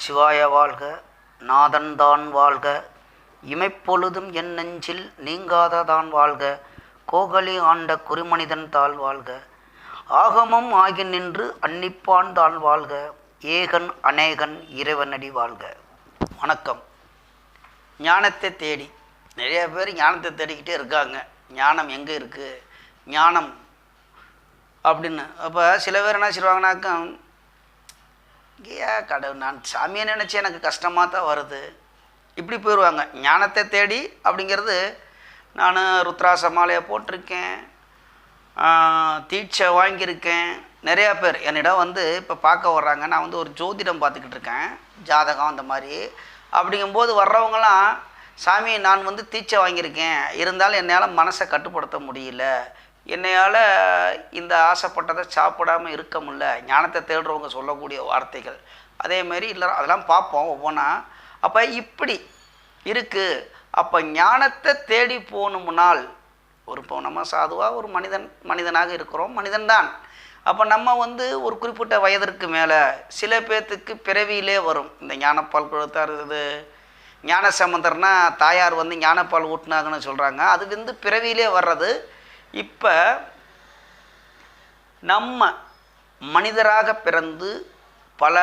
நமச்சிவாய வாழ்க நாதன்தான் வாழ்க. இமைப்பொழுதும் என் நெஞ்சில் நீங்காததான் வாழ்க. கோகலி ஆண்ட குறிமனிதன் தாழ் வாழ்க. ஆகமும் ஆகி நின்று அன்னிப்பான் தாழ் வாழ்க. ஏகன் அநேகன் இறைவனடி வாழ்க. வணக்கம். ஞானத்தை தேடி நிறைய பேர் ஞானத்தை தேடிக்கிட்டே இருக்காங்க. ஞானம் எங்கே இருக்குது ஞானம் அப்படின்னு. அப்போ சில பேர் என்ன சொல்லுவாங்கனாக்கா இங்கேயா? கடவுள் நான் சாமியை நினச்சி எனக்கு கஷ்டமாக தான் வருது. இப்படி போயிடுவாங்க ஞானத்தை தேடி அப்படிங்கிறது நான் ருத்ராச மாலையை போட்டிருக்கேன் தீட்சை வாங்கியிருக்கேன். நிறையா பேர் என்னிடம் வந்து இப்போ பார்க்க வர்றாங்க. நான் வந்து ஒரு ஜோதிடம் பார்த்துக்கிட்டு இருக்கேன். ஜாதகம் அந்த மாதிரி. அப்படிங்கும்போது வர்றவங்களாம் சாமி நான் வந்து தீட்சை வாங்கியிருக்கேன். இருந்தாலும் என்னால் மனசை கட்டுப்படுத்த முடியல. என்னையால் இந்த ஆசைப்பட்டதை சாப்பிடாமல் இருக்க முடியல. ஞானத்தை தேடுறவங்க சொல்லக்கூடிய வார்த்தைகள். அதேமாரி இல்லை அதெல்லாம் பார்ப்போம் ஒவ்வொன்றா அப்போ இப்படி இருக்குது அப்போ ஞானத்தை தேடி போகணும்னால் ஒரு இப்போ நம்ம சாதுவாக ஒரு மனிதன் மனிதனாக இருக்கிறோம் மனிதன்தான். அப்போ நம்ம வந்து ஒரு குறிப்பிட்ட வயதிற்கு மேலே சில பேர்த்துக்கு பிறவியிலே வரும். இந்த ஞானப்பால் கொடுத்தா இது ஞான சம்பந்தர்னா தாயார் வந்து ஞானப்பால் ஊட்டினாங்கன்னு சொல்கிறாங்க அது வந்து பிறவியிலே வர்றது இப்போ நம்ம மனிதராக பிறந்து பல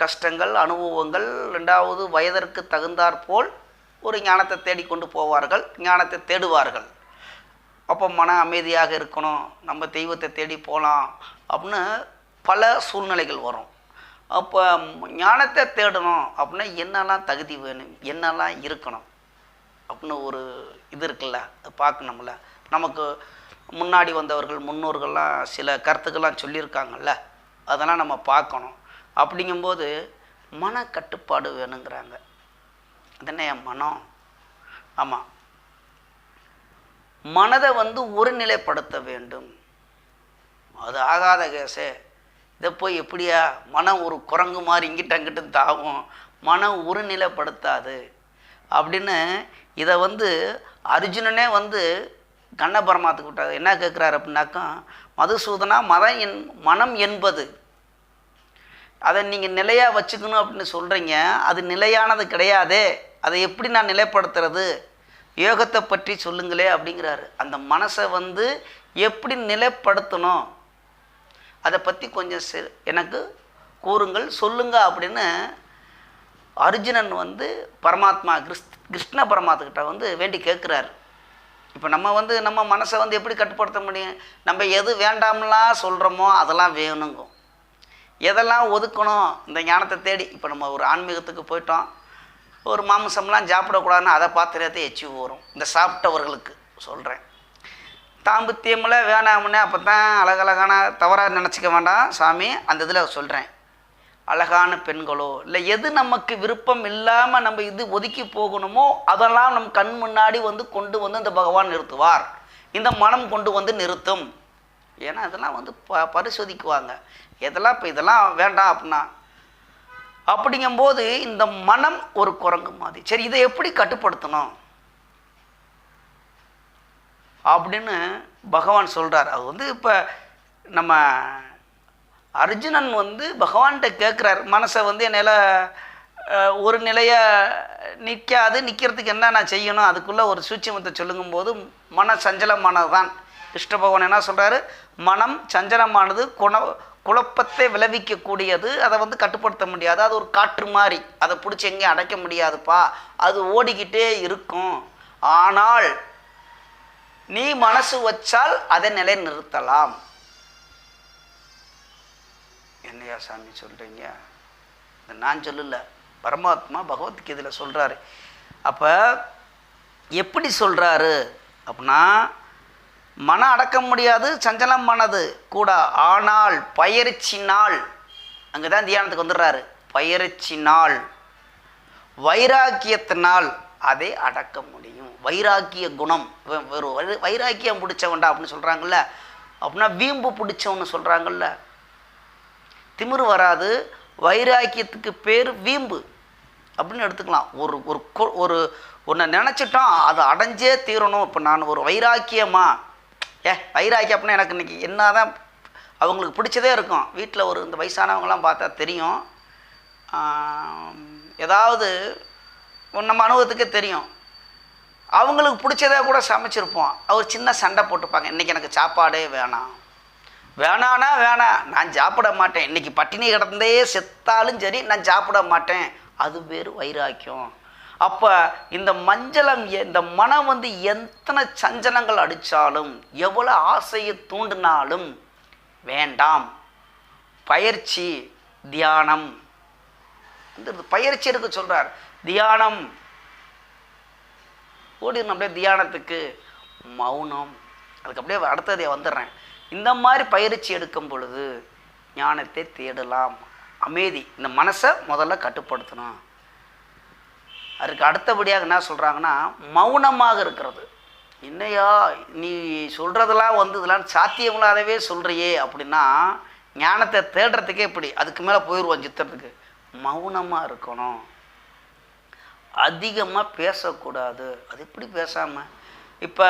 கஷ்டங்கள் அனுபவங்கள் ரெண்டாவது வயதிற்கு தகுந்தாற்போல் ஒரு ஞானத்தை தேடிக்கொண்டு போவார்கள் ஞானத்தை தேடுவார்கள். அப்போ மன அமைதியாக இருக்கணும் நம்ம தெய்வத்தை தேடி போகலாம் அப்படின்னு பல சூழ்நிலைகள் வரும். அப்போ ஞானத்தை தேடணும் அப்படின்னா என்னெல்லாம் தகுதி வேணும் என்னெல்லாம் இருக்கணும் அப்படின்னு ஒரு இது இருக்குல்ல பார்க்கணும்ல. நமக்கு முன்னாடி வந்தவர்கள் முன்னோர்கள்லாம் சில கருத்துக்கள்லாம் சொல்லியிருக்காங்கல்ல? அதெல்லாம் நம்ம பார்க்கணும். அப்படிங்கும்போது மன கட்டுப்பாடு வேணுங்கிறாங்க அதனே மனம்? ஆமாம் மனதை வந்து ஒருநிலைப்படுத்த வேண்டும். அது ஆகாத கேஸே இதை போய் எப்படியா? மனம் ஒரு குரங்கு மாதிரி இங்கிட்ட அங்கிட்ட தாவும். மனம் ஒருநிலைப்படுத்தாது. அப்படின்னு இதை வந்து அர்ஜுனனே வந்து கண்ண பரமாத்துக்கு விட்டார். என்ன கேட்குறாரு அப்படின்னாக்கா மதுசூதனா மதம் என் மனம் என்பது. அதை நீங்கள் நிலையாக வச்சுக்கணும் அப்படின்னு சொல்கிறீங்க அது நிலையானது கிடையாதே. அதை எப்படி நான் நிலைப்படுத்துறது? யோகத்தை பற்றி சொல்லுங்களே அப்படிங்கிறாரு. அந்த மனசை வந்து எப்படி நிலைப்படுத்தணும்? அதை பற்றி கொஞ்சம் எனக்கு கூறுங்கள். சொல்லுங்க அப்படின்னு அர்ஜுனன் வந்து பரமாத்மா கிறிஸ் கிருஷ்ண பரமாத்துக்கிட்ட வந்து வேண்டி கேட்குறாரு இப்போ நம்ம வந்து நம்ம மனசை வந்து எப்படி கட்டுப்படுத்த முடியும்? நம்ம எது வேண்டாம்லாம் சொல்கிறோமோ அதெல்லாம் வேணுங்கும் எதெல்லாம் ஒதுக்கணும்? இந்த ஞானத்தை தேடி இப்போ நம்ம ஒரு ஆன்மீகத்துக்கு போயிட்டோம். ஒரு மாம்சம்லாம் சாப்பிடக்கூடாதுன்னு அதை பாத்திரத்தை எச்சி வரும் இந்த சாப்பிட்டவர்களுக்கு சொல்கிறேன் தாம்பத்தியமில் வேணாம்னே அப்போ தான் அழகழகான தவறாக நினச்சிக்க வேண்டாம் சாமி. அந்த இதில் சொல்கிறேன் அழகான பெண்களோ இல்லை எது நமக்கு விருப்பம் இல்லாமல் நம்ம இது ஒதுக்கி போகணுமோ அதெல்லாம் நம் கண் முன்னாடி வந்து கொண்டு வந்து இந்த பகவான் நிறுத்துவார். இந்த மனம் கொண்டு வந்து நிறுத்தும். ஏன்னா இதெல்லாம் வந்து ப பரிசோதிக்குவாங்க. எதெல்லாம் இப்போ இதெல்லாம் வேண்டாம் அப்படின்னா அப்படிங்கும்போது இந்த மனம் ஒரு குரங்கு மாதிரி. சரி இதை எப்படி கட்டுப்படுத்தணும்? அப்படின்னு பகவான் சொல்கிறார் அது வந்து இப்போ நம்ம அர்ஜுனன் வந்து பகவான்கிட்ட கேட்குறார் மனசை வந்து என்னால் ஒரு நிலையை நிற்காது நிற்கிறதுக்கு என்ன நான் செய்யணும்? அதுக்குள்ளே ஒரு சூட்சமத்தை சொல்லுங்கும்போது மன சஞ்சலமானது தான் கிருஷ்ண பகவான் என்ன சொல்கிறாரு மனம் சஞ்சலமானது குண குழப்பத்தை விளைவிக்கக்கூடியது. அதை வந்து கட்டுப்படுத்த முடியாது. அது ஒரு காற்று மாதிரி அதை பிடிச்சி எங்கேயும் அடைக்க முடியாதுப்பா. அது ஓடிக்கிட்டே இருக்கும். ஆனால் நீ மனசு வச்சால் அதை நிலை நிறுத்தலாம் என்னையா சாமி சொல்கிறீங்க இது நான் சொல்லல பரமாத்மா பகவத்கீதையில் சொல்கிறாரு அப்போ எப்படி சொல்கிறாரு அப்படின்னா மனம் அடக்க முடியாது சஞ்சலம் மனது கூட. ஆனால் பயிற்சினால் அங்கே தான் தியானத்துக்கு வந்துடுறாரு. பயிற்சி நாள் வைராக்கியத்தினால் அதை அடக்க முடியும். வைராக்கிய குணம் ஒரு வைராக்கியம் பிடிச்சவன்டா அப்படின்னு சொல்கிறாங்கல்ல அப்படின்னா வீம்பு பிடிச்சவன்னு சொல்கிறாங்கல்ல திமிரு வராது வைராக்கியத்துக்கு பேர் வீம்பு. அப்படின்னு எடுத்துக்கலாம். ஒரு ஒரு ஒரு ஒன்றை நினச்சிட்டோம் அதை அடைஞ்சே தீரணும். இப்போ நான் ஒரு வைராக்கியமாக ஏ வைராக்கியம் அப்படின்னா எனக்கு இன்றைக்கி என்ன தான் அவங்களுக்கு பிடிச்சதே இருக்கும். வீட்டில் ஒரு இந்த வயசானவங்களாம் பார்த்தா தெரியும். ஏதாவது நம்ம அனுபவத்துக்கே தெரியும். அவங்களுக்கு பிடிச்சதாக கூட சமைச்சிருப்போம். அவர் சின்ன சண்டை போட்டுப்பாங்க. இன்றைக்கி எனக்கு சாப்பாடே வேணாம். வேணானா வேணாம் நான் சாப்பிட மாட்டேன். இன்றைக்கி பட்டினி கிடந்தே செத்தாலும் சரி நான் சாப்பிட மாட்டேன். அது பேர் வைராக்கியம். அப்போ இந்த மஞ்சளம் இந்த மனம் வந்து எத்தனை சஞ்சலங்கள் அடித்தாலும் எவ்வளோ ஆசையை தூண்டினாலும் வேண்டாம். பயிற்சி தியானம். இந்த பயிற்சி எடுக்க சொல்கிறார் தியானம். ஓடிடணும் அப்படியே தியானத்துக்கு. மௌனம். அதுக்கு அப்படியே அடுத்ததே வந்துடுறேன். இந்த மாதிரி பயிற்சி எடுக்கும் பொழுது ஞானத்தை தேடலாம். அமைதி. இந்த மனசை முதல்ல கட்டுப்படுத்தணும். அதுக்கு அடுத்தபடியாக என்ன சொல்கிறாங்கன்னா மௌனமாக இருக்கிறது. என்னையா நீ சொல்கிறதெல்லாம் வந்து இதெல்லாம் சாத்தியமில்லாதவே சொல்கிறியே அப்படின்னா ஞானத்தை தேடுறதுக்கே இப்படி. அதுக்கு மேலே போயிடுவோம் சித்திரத்துக்கு மௌனமாக இருக்கணும். அதிகமாக பேசக்கூடாது. அது எப்படி பேசாமல் இப்போ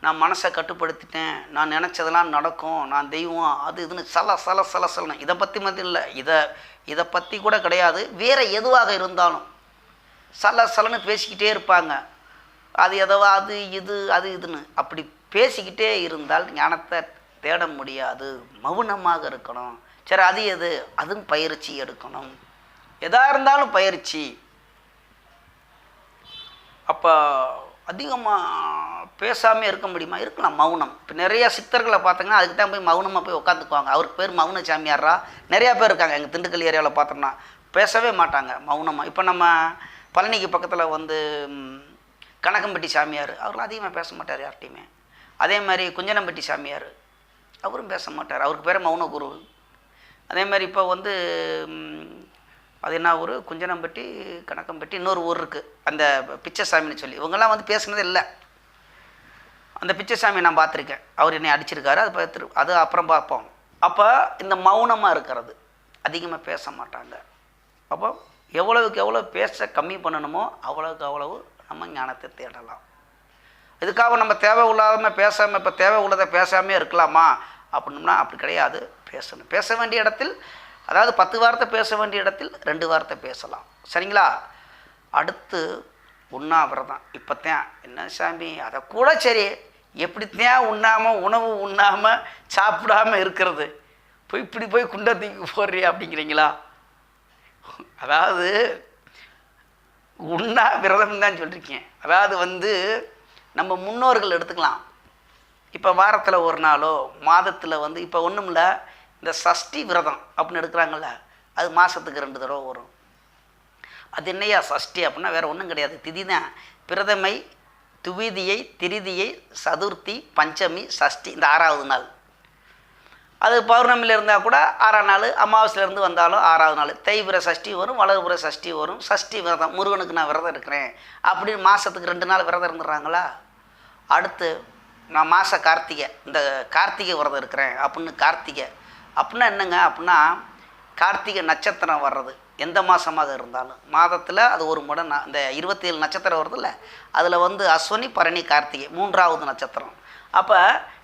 நான் மனசை கட்டுப்படுத்திட்டேன் நான் நினச்சதெல்லாம் நடக்கும் நான் தெய்வம் அது இதுன்னு சல சல சல சலன்னு. இதை பற்றி மட்டும் இல்லை இதை இதை பற்றி கூட கிடையாது. வேறு எதுவாக இருந்தாலும் சல சலன்னு பேசிக்கிட்டே இருப்பாங்க. அது எதவா அது இது அது இதுன்னு. அப்படி பேசிக்கிட்டே இருந்தால் ஞானத்தை தேட முடியாது. மௌனமாக இருக்கணும். சரி அது எது? அதுவும் பயிற்சி எடுக்கணும். எதாக இருந்தாலும் பயிற்சி. அப்போ அதிகமாக பேசாமல் இருக்க முடியுமா? இருக்கலாம் மௌனம். இப்போ நிறைய சித்தர்களை பார்த்தீங்கன்னா அதுக்கு தான் போய் மௌனமாக போய் உட்காந்துக்குவாங்க அவருக்கு பேர் மௌன சாமியாரா நிறையா பேர் இருக்காங்க. எங்கள் திண்டுக்கல் ஏரியாவில் பார்த்தோம்னா பேசவே மாட்டாங்க மௌனமாக இப்போ நம்ம பழனிக்கு பக்கத்தில் வந்து கனகம்பட்டி சாமியார் அவர்லாம் அதிகமாக பேச மாட்டார் யார்கிட்டையுமே. அதே மாதிரி குஞ்சனம்பட்டி சாமியார் அவரும் பேச மாட்டார். அவருக்கு பேர் மௌன குரு அதே மாதிரி இப்போ வந்து அது என்ன ஊர்? குஞ்சனம்பட்டி கணக்கம்பட்டி இன்னொரு ஊர் இருக்குது அந்த பிச்சைசாமின்னு சொல்லி. இவங்கெல்லாம் வந்து பேசுனதே இல்லை. அந்த பிச்சைசாமி நான் பார்த்துருக்கேன். அவர் என்னை அடிச்சிருக்காரு. அது பார்த்து அது அப்புறம் பார்ப்போம். அப்போ இந்த மௌனமாக இருக்கிறது அதிகமாக பேச மாட்டாங்க. அப்போ எவ்வளவுக்கு எவ்வளோ பேச கம்மி பண்ணணுமோ அவ்வளோக்கு அவ்வளவு நம்ம ஞானத்தை தேடலாம். இதுக்காக நம்ம தேவை இல்லாமல் பேசாமல் இப்போ தேவை உள்ளதை பேசாமே இருக்கலாமா? அப்படின்னா அப்படி கிடையாது. பேசணும். பேச வேண்டிய இடத்தில் அதாவது பத்து வார்த்தை பேச வேண்டிய இடத்தில் ரெண்டு வார்த்தை பேசலாம். சரிங்களா? அடுத்து உண்ணாவிரதம். இப்போத்தான் என்ன சாமி அதை கூட சரி எப்படித்தான் உண்ணாமல் உணவு உண்ணாமல் சாப்பிடாம இருக்கிறது? போய் இப்படி போய் குண்டை தூக்கி போடுறியா அப்படிங்கிறீங்களா? அதாவது உண்ணா விரதம் தான் சொல்லியிருக்கேன் அதாவது வந்து நம்ம முன்னோர்கள் எடுத்துக்கலாம். இப்போ வாரத்தில் ஒரு நாளோ மாதத்தில் வந்து இப்போ ஒன்றும் இல்லை இந்த சஷ்டி விரதம் அப்படின்னு எடுக்கிறாங்கல்ல அது மாதத்துக்கு ரெண்டு தடவை வரும். அது என்னையா சஷ்டி அப்படின்னா வேறு ஒன்றும் கிடையாது. திதி தான் பிரதமை துவிதியை திரிதியை சதுர்த்தி பஞ்சமி சஷ்டி இந்த ஆறாவது நாள். அது பௌர்ணமியில் இருந்தால் கூட ஆறாம் நாள் அமாவாசையிலேருந்து வந்தாலும் ஆறாவது நாள். தைபுர சஷ்டி வரும் வளர்புற சஷ்டி வரும். சஷ்டி விரதம் முருகனுக்கு நான் விரதம் இருக்கிறேன் அப்படின்னு மாதத்துக்கு ரெண்டு நாள் விரதம் இருந்துடுறாங்களா? அடுத்து நான் மாத கார்த்திகை இந்த கார்த்திகை விரதம் இருக்கிறேன் அப்படின்னு கார்த்திகை அப்படின்னா என்னங்க? அப்படின்னா கார்த்திகை நட்சத்திரம் வர்றது. எந்த மாதமாக இருந்தாலும். மாதத்தில் அது ஒரு முறை நான் இந்த இருபத்தி ஏழு நட்சத்திரம் வருதுல்ல? அதில் வந்து அஸ்வனி பரணி கார்த்திகை மூன்றாவது நட்சத்திரம். அப்போ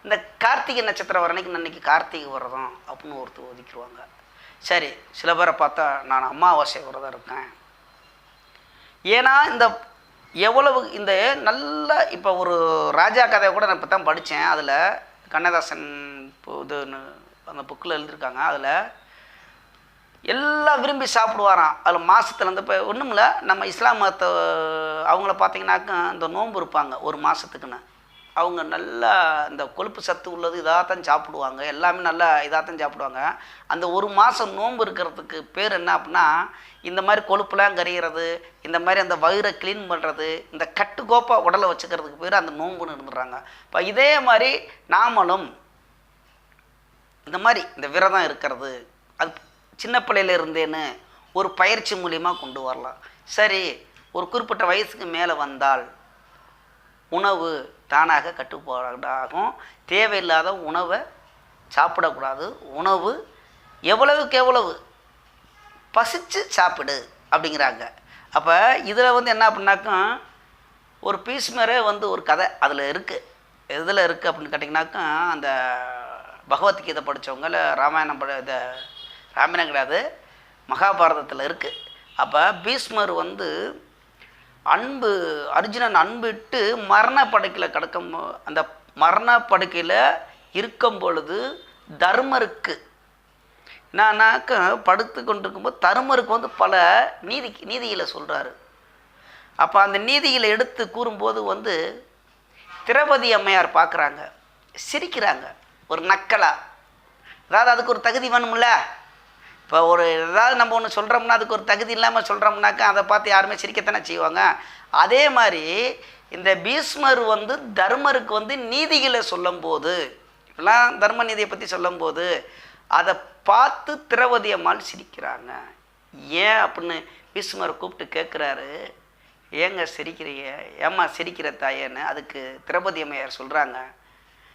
இந்த கார்த்திகை நட்சத்திரம் வர அன்னைக்கு அன்றைக்கி கார்த்திகை விரதம் அப்படின்னு ஒருத்தர் ஒதுக்கிடுவாங்க. சரி சில பேரை பார்த்தா நான் அமாவாசை விரதம் இருக்கேன். ஏன்னா இந்த எவ்வளவு இந்த நல்ல இப்போ ஒரு ராஜா கதையை கூட நான் இப்போ தான் படித்தேன் அதில் கண்ணதாசன் இப்போ இதுன்னு அந்த புக்கில் எழுதியிருக்காங்க அதில் எல்லாம் விரும்பி சாப்பிடுவாராம். அதில் மாதத்துல இருந்து இப்போ ஒன்றும் இல்லை நம்ம இஸ்லாம் மதத்தை அவங்கள பார்த்தீங்கன்னாக்க இந்த நோன்பு இருப்பாங்க ஒரு மாதத்துக்குன்னு அவங்க நல்லா இந்த கொழுப்பு சத்து உள்ளது இதாக தான் சாப்பிடுவாங்க. எல்லாமே நல்லா இதாக தான் சாப்பிடுவாங்க. அந்த ஒரு மாதம் நோன்பு இருக்கிறதுக்கு பேர் என்ன அப்படின்னா இந்த மாதிரி கொழுப்புலாம் கரையிறது இந்த மாதிரி அந்த வயிறை க்ளீன் பண்ணுறது இந்த கட்டுக்கோப்பாக உடலை வச்சுக்கிறதுக்கு பேர் அந்த நோன்புன்னு இருந்துடுறாங்க. இப்போ இதே மாதிரி நாமளும் இந்த மாதிரி இந்த விரதம் இருக்கிறது அது சின்ன பிள்ளையில இருந்தேன்னு ஒரு பயிற்சி மூலியமா கொண்டு வரலாம். சரி ஒரு குறிப்பிட்ட வயசுக்கு மேலே வந்தால் உணவு தானாக கட்டுப்பாடாகும். தேவையில்லாத உணவை சாப்பிடக்கூடாது. உணவு எவ்வளவுக்கு எவ்வளவு? பசிச்சு சாப்பிடு அப்படிங்கிறாங்க. அப்போ இதில் வந்து என்ன பண்ணாக்கும் ஒரு பீஸ்மரே வந்து ஒரு கதை அதில் இருக்குது எதில் இருக்குது அப்படின்னு கேட்டிங்கனாக்கா அந்த பகவத்கீதை படித்தவங்க இல்லை ராமாயணம் பட இதை ராமாயணம் கிடையாது மகாபாரதத்தில் இருக்குது அப்போ பீஷ்மர் வந்து அன்பு அர்ஜுனன் அன்பிட்டு மரண படுக்கையில் கிடக்கும் அந்த மரண படுக்கையில் இருக்கும் பொழுது தர்மருக்கு என்னன்னாக்க படுத்து கொண்டிருக்கும்போது தருமருக்கு வந்து பல நீதி நீதிகளை சொல்கிறாரு அப்போ அந்த நீதிகளை எடுத்து கூறும்போது வந்து திரௌபதி அம்மையார் பார்க்குறாங்க சிரிக்கிறாங்க. ஒரு நக்கலா. அதாவது அதுக்கு ஒரு தகுதி வேணும்ல? இப்போ ஒரு ஏதாவது நம்ம ஒன்று சொல்கிறோம்னா அதுக்கு ஒரு தகுதி இல்லாமல் சொல்கிறோம்னாக்கா அதை பார்த்து யாருமே சிரிக்கத்தானே செய்வாங்க? அதே மாதிரி இந்த பீஷ்மர் வந்து தர்மருக்கு வந்து நீதிகளை சொல்லும்போது இப்பெல்லாம் தர்ம நீதியை பற்றி சொல்லும்போது அதை பார்த்து திரவதி அம்மாள் சிரிக்கிறாங்க. ஏன் அப்படின்னு பீஷ்மர் கூப்பிட்டு கேட்குறாரு ஏங்க சிரிக்கிறீங்க? ஏம்மா சிரிக்கிற தாயேன்னு அதுக்கு திரௌபதி அம்மையார் சொல்கிறாங்க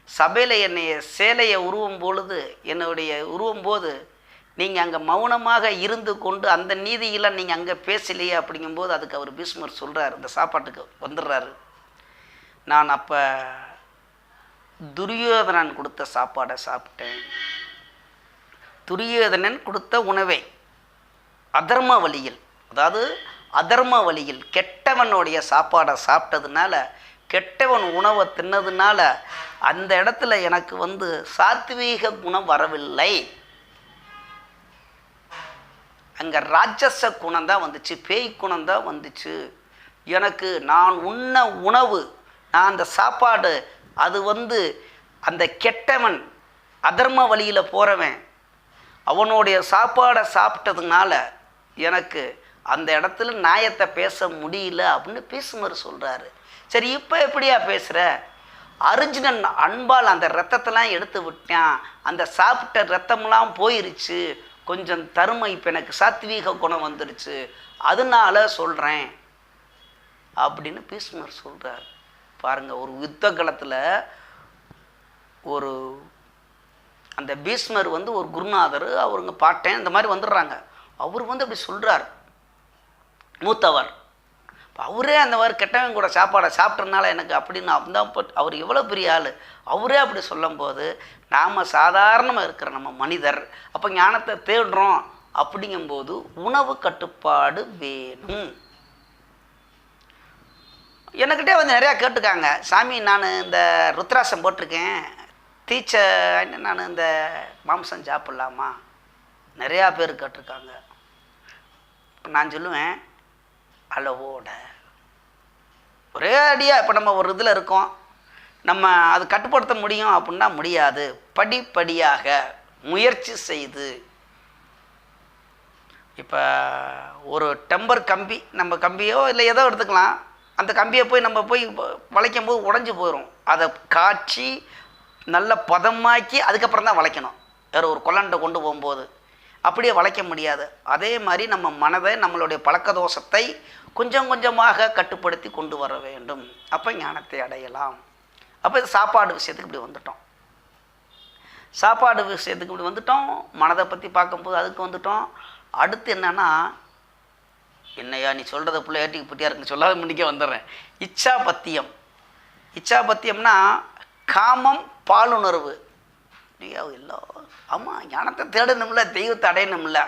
சபையில் என்னைய சேலையை உருவும் பொழுது என்னுடைய உருவும் போது நீங்கள் அங்கே மௌனமாக இருந்து கொண்டு அந்த நீதியெல்லாம் நீங்கள் அங்கே பேசலையே அப்படிங்கும்போது அதுக்கு அவர் பீஷ்மர் சொல்கிறார் இந்த சாப்பாட்டுக்கு வந்துடுறாரு. நான் அப்போ துரியோதனன் கொடுத்த சாப்பாடை சாப்பிட்டேன். துரியோதனன் கொடுத்த உணவை அதர்ம வழியில் அதாவது அதர்ம வழியில் கெட்டவனுடைய சாப்பாடை சாப்பிட்டதுனால கெட்டவன் உணவை தின்னதுனால அந்த இடத்துல எனக்கு வந்து சாத்வீக குணம் வரவில்லை. அங்கே ராட்சச குணம் தான் வந்துச்சு பேய் குணம் தான் வந்துச்சு. எனக்கு நான் உண்ண உணவு நான் அந்த சாப்பாடு அது வந்து அந்த கெட்டவன் அதர்ம வழியில் போகிறவன் அவனுடைய சாப்பாடை சாப்பிட்டதுனால எனக்கு அந்த இடத்துல நியாயத்தை பேச முடியல அப்படின்னு பேசுமாறு சொல்கிறாரு சரி இப்போ எப்படியா பேசுகிற அர்ஜுனன் அன்பால் அந்த ரத்தத்தெல்லாம் எடுத்து விட்டேன். அந்த சாப்பிட்ட ரத்தம்லாம் போயிருச்சு. கொஞ்சம் தருமை இப்போ எனக்கு சாத்வீக குணம் வந்துடுச்சு அதனால சொல்கிறேன் அப்படின்னு பீஷ்மர் சொல்கிறார் பாருங்கள் ஒரு யுத்த காலத்தில் ஒரு அந்த பீஷ்மர் வந்து ஒரு குருநாதர் அவருங்க பாட்டேன் இந்த மாதிரி வந்துடுறாங்க. அவர் வந்து அப்படி சொல்கிறார் மூத்தவர். அவரே அந்த மாதிரி கெட்டவன் கூட சாப்பாடை சாப்பிட்றதுனால எனக்கு அப்படின்னு அந்த அவர் எவ்வளோ பெரிய ஆள். அவரே அப்படி சொல்லும்போது நாம் சாதாரணமாக இருக்கிற நம்ம மனிதர் அப்போ ஞானத்தை தேடுறோம் அப்படிங்கும்போது உணவு கட்டுப்பாடு வேணும். எனக்கிட்டே வந்து நிறையா கேட்டுக்காங்க. சாமி நான் இந்த ருத்ராசம் போட்டிருக்கேன். தீச்ச நான் இந்த மாம்சம் சாப்பிட்லாமா? நிறையா பேர் கேட்டிருக்காங்க. நான் சொல்லுவேன் அளவோட. ஒரே அடியாக இப்போ நம்ம ஒரு இதில் இருக்கோம். நம்ம அது கட்டுப்படுத்த முடியும் அப்படின்னா முடியாது. படிப்படியாக முயற்சி செய்து. இப்போ ஒரு டெம்பர் கம்பி நம்ம கம்பியோ இல்லை ஏதோ எடுத்துக்கலாம். அந்த கம்பியை போய் நம்ம போய் வளைக்கும் போது உடஞ்சி போயிடும் அதை காய்ச்சி நல்ல பதமாக்கி அதுக்கப்புறம் தான் வளைக்கணும். வேறு ஒரு கொல்லண்டை கொண்டு போகும்போது. அப்படியே வளைக்க முடியாது. அதே மாதிரி நம்ம மனதை நம்மளுடைய பழக்க தோஷத்தை கொஞ்சம் கொஞ்சமாக கட்டுப்படுத்தி கொண்டு வர வேண்டும். அப்போ ஞானத்தை அடையலாம். அப்போ இது சாப்பாடு விஷயத்துக்கு இப்படி வந்துட்டோம். சாப்பாடு விஷயத்துக்கு இப்படி வந்துட்டோம். மனதை பற்றி பார்க்கும்போது அதுக்கு வந்துட்டோம். அடுத்து என்னன்னா என்னையா நீ சொல்கிறத பிள்ளை ஏட்டிக்கு புட்டியா இருக்குன்னு சொல்லாத முன்னிக்கே வந்துடுறேன். இச்சா பத்தியம் இச்சா பத்தியம்னா காமம் பாலுணர்வு. ஐயா இல்லை ஆமாம் ஞானத்தை தேடணும்ல தெய்வத்தை அடையணும்ல.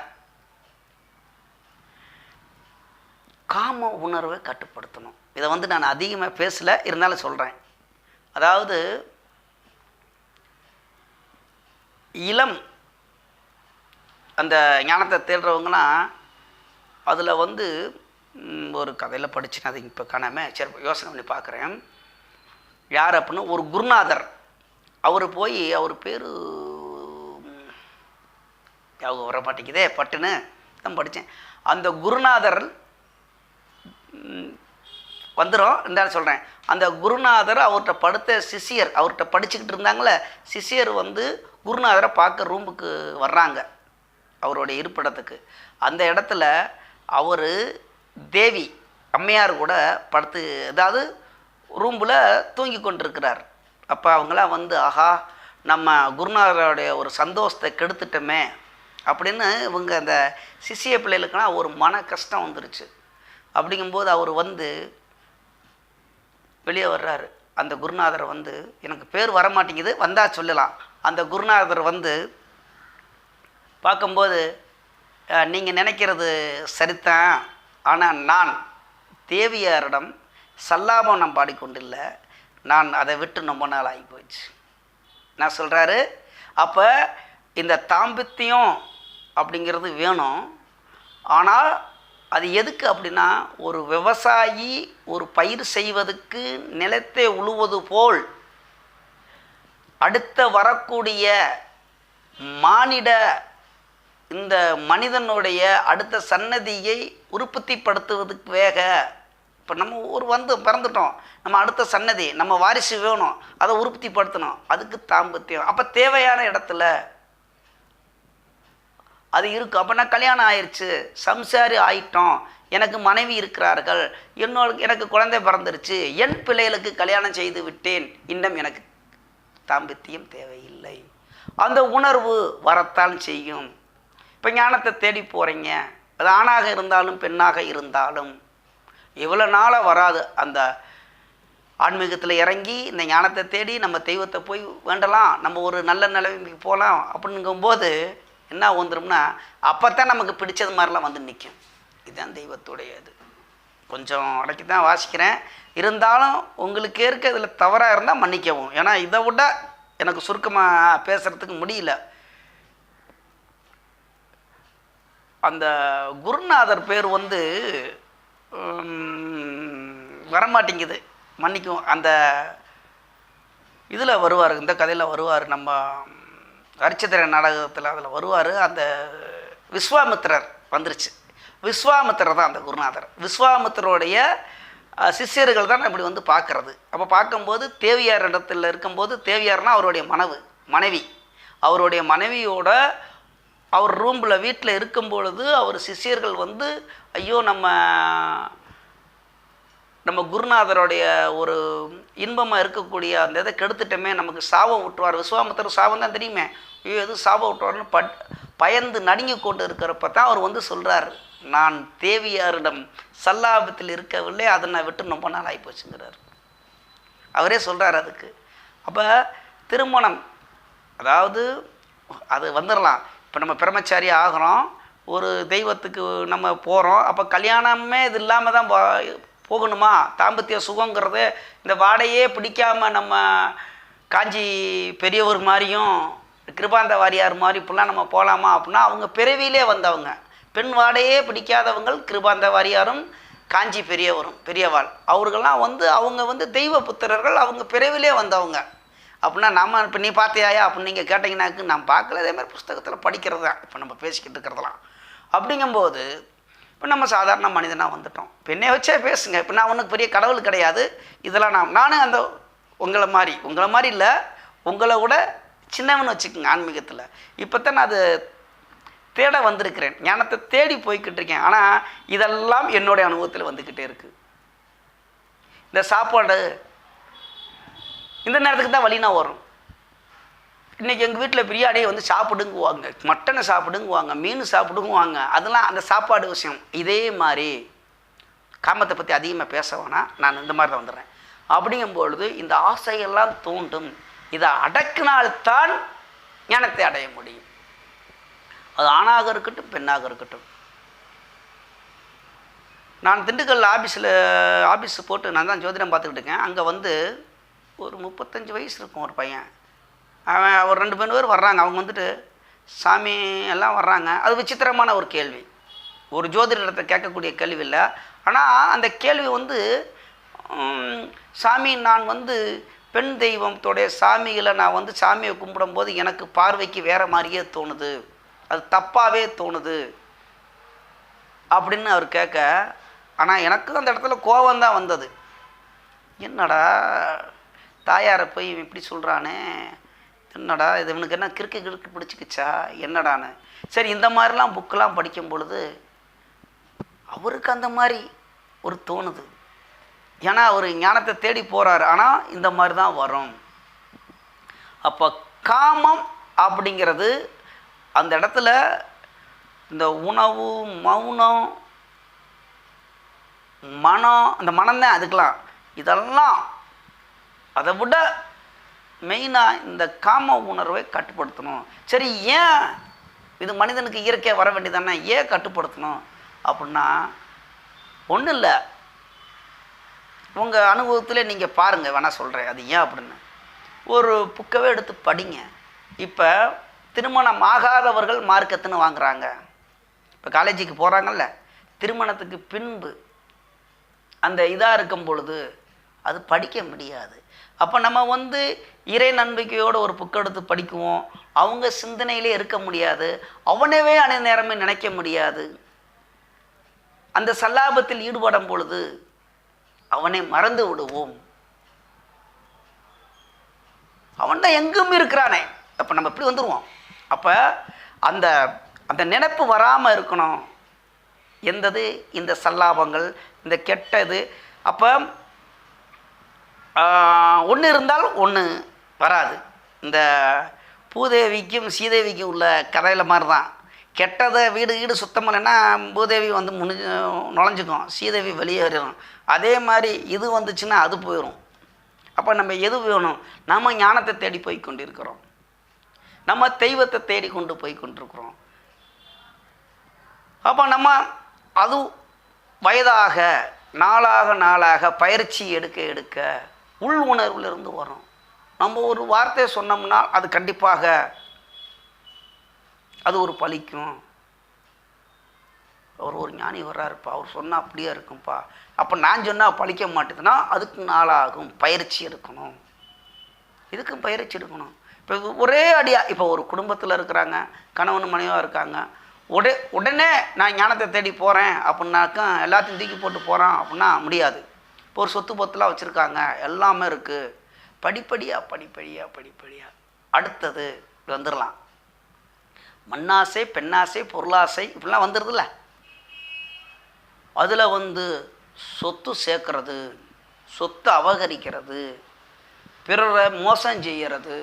காம உணர்வை கட்டுப்படுத்தணும். இதை வந்து நான் அதிகமாக பேசலை இருந்தாலும் சொல்கிறேன் அதாவது இளம் அந்த ஞானத்தை தேடுறவங்கன்னா அதில் வந்து ஒரு கதையில் படிச்சுன்னு அது இப்போ காணாமல் சரி யோசனை பண்ணி பார்க்குறேன் யார் அப்படின்னா ஒரு குருநாதர். அவர் போய் அவர் பேர் ஞாபகம் வர மாட்டேங்குதே பட்டுன்னு தான் படித்தேன் அந்த குருநாதர் வந்துடும் இருந்தாலும் சொல்கிறேன் அந்த குருநாதர் அவர்கிட்ட படுத்த சிஷியர் அவர்கிட்ட படிச்சுக்கிட்டு இருந்தாங்களே சிஷியர் வந்து குருநாதரை பார்க்க ரூமுக்கு வர்றாங்க அவருடைய இருப்பிடத்துக்கு. அந்த இடத்துல அவர் தேவி அம்மையார் கூட படுத்து அதாவது ரூம்பில் தூங்கி கொண்டிருக்கிறார். அப்போ அவங்களாம் வந்து ஆஹா நம்ம குருநாதருடைய ஒரு சந்தோஷத்தை கெடுத்துட்டோமே அப்படின்னு இவங்க அந்த சிசிய பிள்ளைகளுக்குனா ஒரு மன கஷ்டம் வந்துருச்சு. அப்படிங்கும்போது அவர் வந்து வெளியே வர்றாரு. அந்த குருநாதர் வந்து எனக்கு பேர் வர மாட்டேங்குது வந்தால் சொல்லலாம். அந்த குருநாதர் வந்து பார்க்கும்போது நீங்கள் நினைக்கிறது சரிதான். ஆனால் நான் தேவியாரிடம் சல்லாபம் நான் பாடிக்கொண்டில்லை. நான் அதை விட்டு ரொம்ப நாள் ஆகி போச்சு நான் சொல்கிறாரு அப்போ இந்த தாம்பத்தியம் அப்படிங்கிறது வேணும். ஆனால் அது எதுக்கு அப்படின்னா ஒரு விவசாயி ஒரு பயிர் செய்வதற்கு நிலத்தை உழுவது போல் அடுத்த வரக்கூடிய மானிட இந்த மனிதனுடைய அடுத்த சன்னதியை உற்பத்திப்படுத்துவதற்கு வேக இப்போ நம்ம ஒரு வந்து பிறந்துட்டோம். நம்ம அடுத்த சன்னதி நம்ம வாரிசு வேணும் அதை உற்பத்திப்படுத்தணும். அதுக்கு தாம்பத்தியம். அப்போ தேவையான இடத்துல அது இருக்கும் அப்போ கல்யாணம் ஆயிடுச்சு சம்சாரி ஆயிட்டோம். எனக்கு மனைவி இருக்கிறார்கள். என்னோட எனக்கு குழந்தை பிறந்துருச்சு. என் பிள்ளைகளுக்கு கல்யாணம் செய்து விட்டேன். இன்னும் எனக்கு தாம்பத்தியம் தேவையில்லை. அந்த உணர்வு வரத்தான் செய்யும். இப்போ ஞானத்தை தேடி போகிறீங்க அது ஆணாக இருந்தாலும் பெண்ணாக இருந்தாலும். இவ்வளோ நாளாக வராது. அந்த ஆன்மீகத்தில் இறங்கி இந்த ஞானத்தை தேடி நம்ம தெய்வத்தை போய் வேண்டலாம். நம்ம ஒரு நல்ல நிலைமைக்கு போகலாம். அப்படிங்கும்போது என்ன வந்துடும்னா அப்போ தான் நமக்கு பிடிச்சது மாதிரிலாம் வந்து நிற்கும் இதுதான் தெய்வத்துடைய இது. கொஞ்சம் அடக்கி தான் வாசிக்கிறேன். இருந்தாலும் உங்களுக்கு இருக்க இதில் தவறாக இருந்தால் மன்னிக்கவும். ஏன்னா இதை விட எனக்கு சுருக்கமாக பேசுகிறதுக்கு முடியல. அந்த குருநாதர் பேர் வந்து வரமாட்டேங்குது. மன்னிக்கும் அந்த இதில் வருவார் இந்த கதையில் வருவார் நம்ம ஹரிச்சந்திர நாடகத்தில் அதில் வருவார். அந்த விஸ்வாமித்திரர் வந்துருச்சு. விஸ்வாமித்திரர் தான் அந்த குருநாதர். விஸ்வாமித்திரோடைய சிஷியர்கள் சிஷ்யர்கள் தான் இப்படி வந்து பார்க்குறது. அப்போ பார்க்கும்போது தேவியார் இடத்துல இருக்கும்போது தேவியார்னால் அவருடைய மனைவி மனைவி. அவருடைய மனைவியோட அவர் ரூமில் வீட்டில் இருக்கும் பொழுது அவர் சிஷ்யர்கள் வந்து ஐயோ நம்ம நம்ம குருநாதருடைய ஒரு இன்பமாக இருக்கக்கூடிய அந்த இதை கெடுத்துட்டோமே நமக்கு சாபம் விட்டுவார் விஸ்வாமித்தர் சாபம் தான் தெரியுமே? ஐயோ எது சாபம் விட்டுவார்னு பட் பயந்து நடுங்கி கொண்டு இருக்கிறப்ப தான் அவர் வந்து சொல்கிறார் நான் தேவியாரிடம் சல்லாபத்தில் இருக்கவில்லை அதை நான் விட்டு ரொம்ப நாள் ஆகிப்போச்சுங்கிறார் அவரே சொல்கிறார் அதுக்கு. அப்போ திருமணம் அதாவது அது வந்துடலாம் இப்போ நம்ம பிரம்மச்சாரி ஆகிறோம் ஒரு தெய்வத்துக்கு நம்ம போகிறோம் அப்போ கல்யாணமே இது இல்லாமல் தான் போகணுமா? தாம்பத்திய சுகங்கிறது இந்த வாடையே பிடிக்காம நம்ம காஞ்சி பெரியவர் மாதிரியும் கிருபாந்த வாரியார் மாதிரி இப்படிலாம் நம்ம போகலாமா அப்படின்னா அவங்க பிறவியிலே வந்தவங்க. பெண் வாடையே பிடிக்காதவங்கள் கிருபாந்த வாரியாரும் காஞ்சி பெரியவரும் பெரியவாள். அவர்கள்லாம் வந்து அவங்க வந்து தெய்வ புத்திரர்கள் அவங்க பிறவிலே வந்தவங்க. அப்படின்னா நம்ம இப்போ நீ பார்த்தியாயா அப்படின்னு நீங்கள் கேட்டிங்கன்னாக்கு நான் பார்க்கல. அதே மாதிரி புஸ்தகத்தில் படிக்கிறது தான் இப்போ நம்ம பேசிக்கிட்டு இருக்கிறதெல்லாம். அப்படிங்கும்போது இப்போ நம்ம சாதாரண மனிதனாக வந்துட்டோம். இப்போ வச்சே பேசுங்க. இப்போ நான் ஒன்றும் பெரிய கடவுள் கிடையாது. இதெல்லாம் நான் நானும் அந்த உங்களை மாதிரி உங்களை மாதிரி இல்லை. உங்களை விட சின்னவன் வச்சுக்கோங்க ஆன்மீகத்தில். இப்போ தான் நான் அது தேட வந்திருக்கிறேன். ஞானத்தை தேடி போய்கிட்டு இருக்கேன். ஆனால் இதெல்லாம் என்னுடைய அனுபவத்தில் வந்துக்கிட்டே இருக்குது இந்த சாப்பாடு இந்த நேரத்துக்கு தான் வழினா வரும். இன்றைக்கி எங்கள் வீட்டில் பிரியாணியை வந்து சாப்பிடுங்குவாங்க. மட்டனை சாப்பிடுங்குவாங்க மீன் சாப்பிடுங்குவாங்க. அதெல்லாம் அந்த சாப்பாடு விஷயம். இதே மாதிரி காமத்தை பற்றி அதிகமாக பேச வேணாம். நான் இந்த மாதிரி தான் வந்துடுறேன். அப்படிங்கும்பொழுது இந்த ஆசையெல்லாம் தூண்டும். இதை அடக்கினால்தான் ஞானத்தை அடைய முடியும். அது ஆணாக இருக்கட்டும் பெண்ணாக இருக்கட்டும். நான் திண்டுக்கல் ஆஃபீஸில் ஆஃபீஸ் போட்டு நான் தான் ஜோதிடம் பார்த்துக்கிட்டு இருக்கேன். அங்கே வந்து ஒரு முப்பத்தஞ்சு வயசு இருக்கும் ஒரு பையன். அவன் ஒரு ரெண்டு மூணு பேர் வர்றாங்க. அவங்க வந்துட்டு சாமி எல்லாம் வர்றாங்க. அது விசித்திரமான ஒரு கேள்வி. ஒரு ஜோதிடத்தை கேட்கக்கூடிய கேள்வி இல்லை. ஆனால் அந்த கேள்வி வந்து சாமி நான் வந்து பெண் தெய்வத்தோடைய சாமிகளை நான் வந்து சாமியை கும்பிடும்போது எனக்கு பார்வைக்கு வேறு மாதிரியே தோணுது. அது தப்பாகவே தோணுது. அப்படின்னு அவர் கேட்க ஆனால் எனக்கு அந்த இடத்துல கோபம் தான் வந்தது. என்னடா தாயாரை போய் இவன் இப்படி சொல்கிறானே என்னடா இது இவனுக்கு என்ன கிறுக்கு கிறுக்கு பிடிச்சிக்கிச்சா? என்னடான்னு. சரி இந்த மாதிரிலாம் புக்கெலாம் படிக்கும் பொழுது அவருக்கு அந்த மாதிரி ஒரு தோணுது. ஏன்னா அவர் ஞானத்தை தேடி போகிறாரு ஆனால் இந்த மாதிரி தான் வரும். அப்போ காமம் அப்படிங்கிறது அந்த இடத்துல இந்த உணவு மௌனம் மனம் அந்த மனம்தான் அதுக்கெல்லாம். இதெல்லாம் அதை விட மெயினாக இந்த காம உணர்வை கட்டுப்படுத்தணும். சரி ஏன் இது மனிதனுக்கு இயற்கையாக வர வேண்டியதானே ஏன் கட்டுப்படுத்தணும்? அப்படின்னா ஒன்றும் இல்லை. உங்கள் அனுபவத்தில் நீங்கள் பாருங்கள் வேணால் சொல்கிறேன் அது ஏன் அப்படின்னு. ஒரு புக்கவே எடுத்து படிங்க. இப்போ திருமணம் ஆகாதவர்கள் மார்க்கத்துன்னு வாங்குறாங்க. இப்போ காலேஜுக்கு போகிறாங்கல்ல திருமணத்துக்கு பின்பு அந்த இதாக இருக்கும் பொழுது அது படிக்க முடியாது. அப்போ நம்ம வந்து இறை நம்பிக்கையோட ஒரு புக்கெடுத்து படிக்குவோம். அவங்க சிந்தனையிலே இருக்க முடியாது. அவனவே அனை நேரமே நினைக்க முடியாது. அந்த சல்லாபத்தில் ஈடுபடும் பொழுது அவனை மறந்து விடுவோம். அவன் தான் எங்கும் இருக்கிறானே. அப்போ நம்ம இப்படி வந்துடுவோம் அப்போ அந்த அந்த நினைப்பு வராமல் இருக்கணும். எந்தது? இந்த சல்லாபங்கள் இந்த கெட்டது. அப்போ ஒன்று இருந்தால் ஒன்று வராது. இந்த பூதேவிக்கும் சீதேவிக்கும் உள்ள கதையில் மாதிரி தான் கெட்டதை வீடு வீடு சுத்தம் இல்லைன்னா பூதேவி வந்து முடிஞ்சு நுழைஞ்சிக்கும். சீதேவி வெளியேறிடும் அதே மாதிரி இது வந்துச்சுன்னா அது போயிடும் அப்போ நம்ம எது வேணும்? நம்ம ஞானத்தை தேடி போய் கொண்டிருக்கிறோம். நம்ம தெய்வத்தை தேடி கொண்டு போய் கொண்டிருக்கிறோம். அப்போ நம்ம அது வயதாக நாளாக நாளாக பயிற்சி எடுக்க எடுக்க உள் உணர்விலிருந்து வரும். நம்ம ஒரு வார்த்தையை சொன்னோம்னா அது கண்டிப்பாக அது ஒரு பலிக்கும் அவர் ஒரு ஞானி வர்றாருப்பா. அவர் சொன்னால் அப்படியே இருக்கும்ப்பா அப்போ நான் சொன்னால் பழிக்க மாட்டேதுன்னா அதுக்கு நாளாகும். பயிற்சி எடுக்கணும். இதுக்கும் பயிற்சி எடுக்கணும். இப்போ ஒரே அடியாக இப்போ ஒரு குடும்பத்தில் இருக்கிறாங்க கணவன் மனைவியாக இருக்காங்க. உடே உடனே நான் ஞானத்தை தேடி போகிறேன் அப்படின்னாக்கா எல்லாத்தையும் தூக்கி போட்டு போகிறான் அப்படின்னா முடியாது. இப்போ ஒரு சொத்து பொத்துலாம் வச்சுருக்காங்க. எல்லாமே இருக்குது படிப்படியாக படிப்படியாக படிப்படியாக அடுத்தது வந்துடலாம் மண்ணாசை பெண்ணாசை பொருளாசை இப்படிலாம் வந்துடுதுல்ல அதில் வந்து சொத்து சேர்க்கறது சொத்து அபகரிக்கிறது பிறரை மோசம் செய்கிறது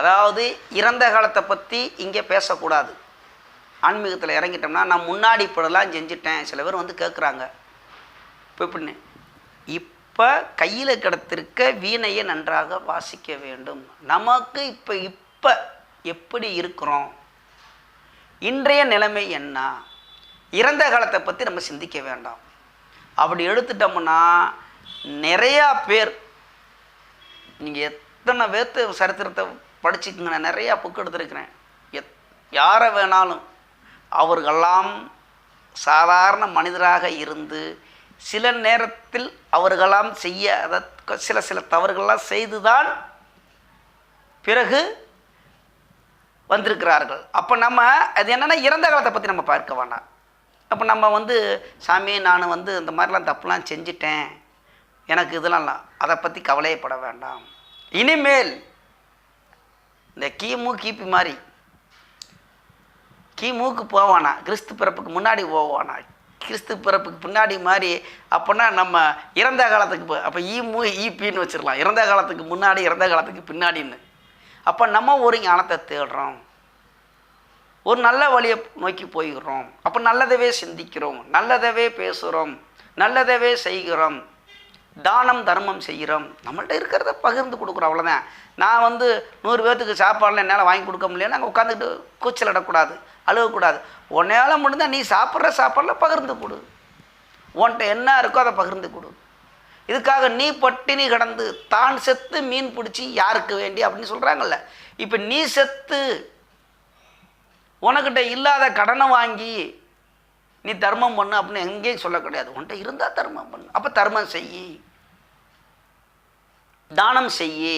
அதாவது இறந்த காலத்தை பற்றி இங்கே பேசக்கூடாது. ஆன்மீகத்தில் இறங்கிட்டோம்னா நான் முன்னாடி இப்படிலாம் செஞ்சுட்டேன். சில பேர் வந்து கேட்குறாங்க இப்போ இப்படின்னு இப்போ கையில் கிடத்திருக்க வீணையை நன்றாக வாசிக்க வேண்டும். நமக்கு இப்போ இப்போ எப்படி இருக்கிறோம்? இன்றைய நிலைமை என்ன? இறந்த காலத்தை பற்றி நம்ம சிந்திக்க வேண்டாம். அப்படி எடுத்துட்டோம்னா நிறையா பேர் நீங்கள் எத்தனை பேர்த்து சரித்திரத்தை படிச்சுக்கோங்க நான் நிறையா புக்கு எடுத்திருக்கிறேன். எத் யாரை வேணாலும் அவர்களெல்லாம் சாதாரண மனிதராக இருந்து சில நேரத்தில் அவர்களாம் செய்ய அதை சில சில தவறுகள்லாம் செய்துதான் பிறகு வந்திருக்கிறார்கள். அப்போ நம்ம அது என்னென்னா இறந்த காலத்தை பற்றி நம்ம பார்க்க வேண்டாம் அப்போ நம்ம வந்து சாமி நான் வந்து இந்த மாதிரிலாம் தப்புலாம் செஞ்சிட்டேன். எனக்கு இதெல்லாம் அதை பற்றி கவலையப்பட வேண்டாம். இனிமேல் இந்த கிமு கிபி மாதிரி கிமுக்கு போவானா? கிறிஸ்து பிறப்புக்கு முன்னாடி போவானா? கிறிஸ்து பிறப்புக்கு பின்னாடி மாதிரி அப்போனா நம்ம இறந்த காலத்துக்கு போ அப்போ ஈமு ஈபின்னு வச்சிடலாம் இறந்த காலத்துக்கு முன்னாடி இறந்த காலத்துக்கு பின்னாடின்னு. அப்போ நம்ம ஒரு ஞானத்தை தேடுறோம். ஒரு நல்ல வழியை நோக்கி போய்கிறோம் அப்போ நல்லதவே சிந்திக்கிறோம். நல்லதவே பேசுகிறோம் நல்லதவே செய்கிறோம். தானம் தர்மம் செய்கிறோம். நம்மள்ட்ட இருக்கிறத பகிர்ந்து கொடுக்குறோம் அவ்வளோதான் நான் வந்து நூறு பேர்த்துக்கு சாப்பாடுலாம் என்னால் வாங்கி கொடுக்க முடியல நாங்கள் உட்காந்துக்கிட்டு கூச்சல் இடக்கூடாது அழுகக்கூடாது. உன்னையால் முடிந்தால் நீ சாப்பிட்ற சாப்பாடில் பகிர்ந்து கொடு. உன்கிட்ட என்ன இருக்கோ அதை பகிர்ந்து கொடு. இதுக்காக நீ பட்டினி கிடந்து தான் செத்து மீன் பிடிச்சி யாருக்கு வேண்டி அப்படின்னு சொல்கிறாங்கல்ல இப்போ நீ செத்து உனக்கிட்ட இல்லாத கடனை வாங்கி நீ தர்மம் பண்ணு அப்படின்னு எங்கேயும் சொல்ல கிடையாது. உன்கிட்ட இருந்தால் தர்மம் பண்ணு. அப்போ தர்மம் செய். தானம் செய்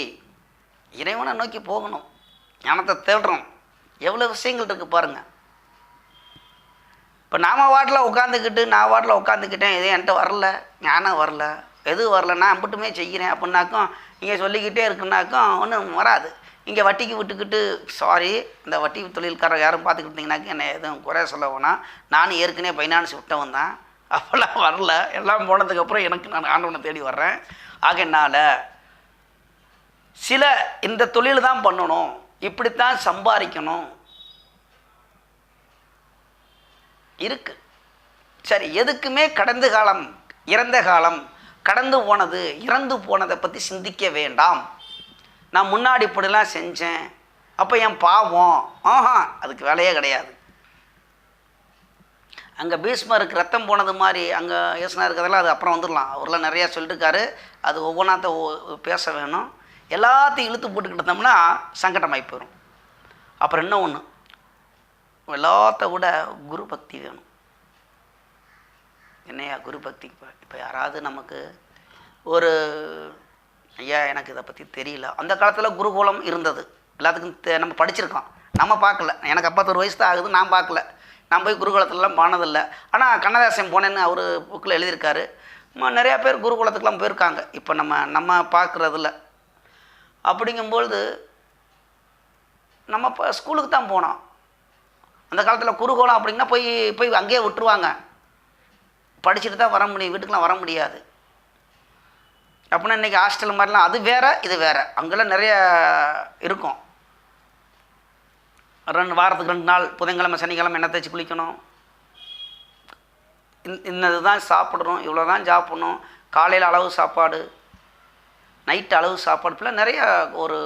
இறைவனை நோக்கி போகணும். ஞானத்தை தேடுறோம். எவ்வளோ விஷயங்கள் இருக்குது பாருங்கள் இப்போ நாம் வாட்டில் உட்காந்துக்கிட்டு நான் வாட்டில் உட்காந்துக்கிட்டேன் எதுவும் என்கிட்ட வரல ஞானம் வரல. எது வரல நான் அம்பிட்டுமே செய்கிறேன் அப்படின்னாக்கும் இங்கே சொல்லிக்கிட்டே இருக்குன்னாக்கும் ஒன்றும் வராது. இங்கே வட்டிக்கு விட்டுக்கிட்டு சாரி இந்த வட்டி தொழில்காரர் யாரும் பார்த்துக்கிட்டிங்கனாக்கா என்னை எதுவும் குறை சொல்ல வேணாம். நானும் ஏற்கனவே பைனான்ஸ் விட்டவன் தான். அப்போல்லாம் வரல. எல்லாம் போனதுக்கப்புறம் எனக்கு நான் ஆண்டவனை தேடி வர்றேன். என்னால் சில இந்த தொழில் தான் பண்ணணும். இப்படித்தான் சம்பாதிக்கணும். இருக்கு. சரி எதுக்குமே கடந்த காலம் இறந்த காலம் கடந்து போனது இறந்து போனதை பற்றி சிந்திக்க வேண்டாம். நான் முன்னாடி இப்படிலாம் செஞ்சேன். அப்போ என் பாவம். ஆஹா அதுக்கு வேலையே கிடையாது. அங்கே பீஷ்மருக்கு ரத்தம் போனது மாதிரி அங்கே யோசனை இருக்கிறதெல்லாம் அது அப்புறம் வந்துடலாம். அவர்லாம் நிறையா சொல்லிட்டுருக்காரு அது ஒவ்வொன்றாத்த பேச வேணும். எல்லாத்தையும் இழுத்து போட்டுக்கிட்டு இருந்தோம்னா சங்கடமாகி போயிடும் அப்புறம் என்ன ஒன்று எல்லாத்த விட குரு பக்தி வேணும். என்னையா குரு பக்தி? இப்போ இப்போ யாராவது நமக்கு ஒரு ஐயா எனக்கு இதை பற்றி தெரியல. அந்த காலத்தில் குருகுலம் இருந்தது. எல்லாத்துக்கும் தெ- நம்ம படிச்சிருக்கோம். நம்ம பார்க்கல. எனக்கு அப்பத்தொரு வயசு தான் ஆகுது நான் பார்க்கல. நான் போய் குருகுலத்துலலாம் போனதில்லை. ஆனால் கண்ணதாசன் போனேன்னு அவர் புக்கில் எழுதியிருக்காரு. நிறையா பேர் குருகுலத்துக்குலாம் போயிருக்காங்க. இப்போ நம்ம நம்ம பார்க்குறதில்ல. அப்படிங்கும்பொழுது நம்ம இப்போ ஸ்கூலுக்கு தான் போனோம். அந்த காலத்தில் குறுகோலம் அப்படின்னா போய் போய் அங்கேயே விட்டுருவாங்க. படிச்சுட்டு தான் வர முடியும். வீட்டுக்கெலாம் வர முடியாது. அப்படின்னா இன்றைக்கி ஹாஸ்டல் மாதிரிலாம் அது வேறு இது வேறு. அங்கெல்லாம் நிறைய இருக்கும். ரெண்டு வாரத்துக்கு ரெண்டு நாள் புதன்கிழமை சனிக்கிழமை எண்ணெய் தேய்ச்சி குளிக்கணும். இன்னது தான் சாப்பிடணும். இவ்வளோ தான் சாப்பிடணும். காலையில் அளவு சாப்பாடு நைட்டு அளவு சாப்பாடு இப்படிலாம் நிறைய ஒரு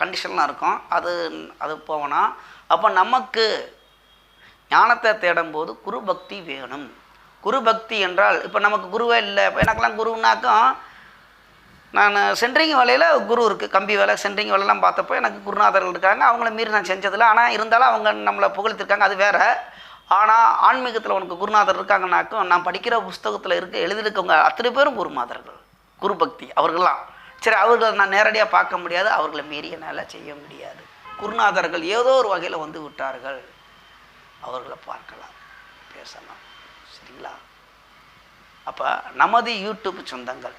கண்டிஷன்லாம் இருக்கும். அது அது போகணும். அப்போ நமக்கு ஞானத்தை தேடும்போது குரு பக்தி வேணும். குரு பக்தி என்றால் இப்போ நமக்கு குருவே இல்லை இப்போ எனக்கெல்லாம் குருனாக்கும் நான் சென்ட்ரிங் வேலையில் குரு இருக்குது கம்பி வேலை சென்ட்ரிங் வேலைலாம் பார்த்தப்போ எனக்கு குருநாதர்கள் இருக்காங்க அவங்கள மீறி நான் செஞ்சதில்ல. ஆனால் இருந்தாலும் அவங்க நம்மளை புகழ்த்திருக்காங்க அது வேறு. ஆனால் ஆன்மீகத்தில் உனக்கு குருநாதர் இருக்காங்கனாக்கும் நான் படிக்கிற புஸ்தகத்தில் இருக்க எழுதியிருக்கவங்க அத்தனை பேரும் குருமாதர்கள் குரு பக்தி அவர்கள்லாம். சரி அவர்களை நான் நேரடியாக பார்க்க முடியாது அவர்களை மீறி என்னால் செய்ய முடியாது. குருநாதர்கள் ஏதோ ஒரு வகையில் வந்து விட்டார்கள். அவர்களை பார்க்கலாம் பேசலாம். சரிங்களா? அப்போ நமது யூடியூப் சொந்தங்கள்.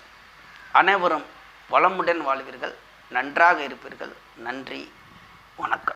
அனைவரும் வளமுடன் வாழ்வீர்கள். நன்றாக இருப்பீர்கள். நன்றி. வணக்கம்.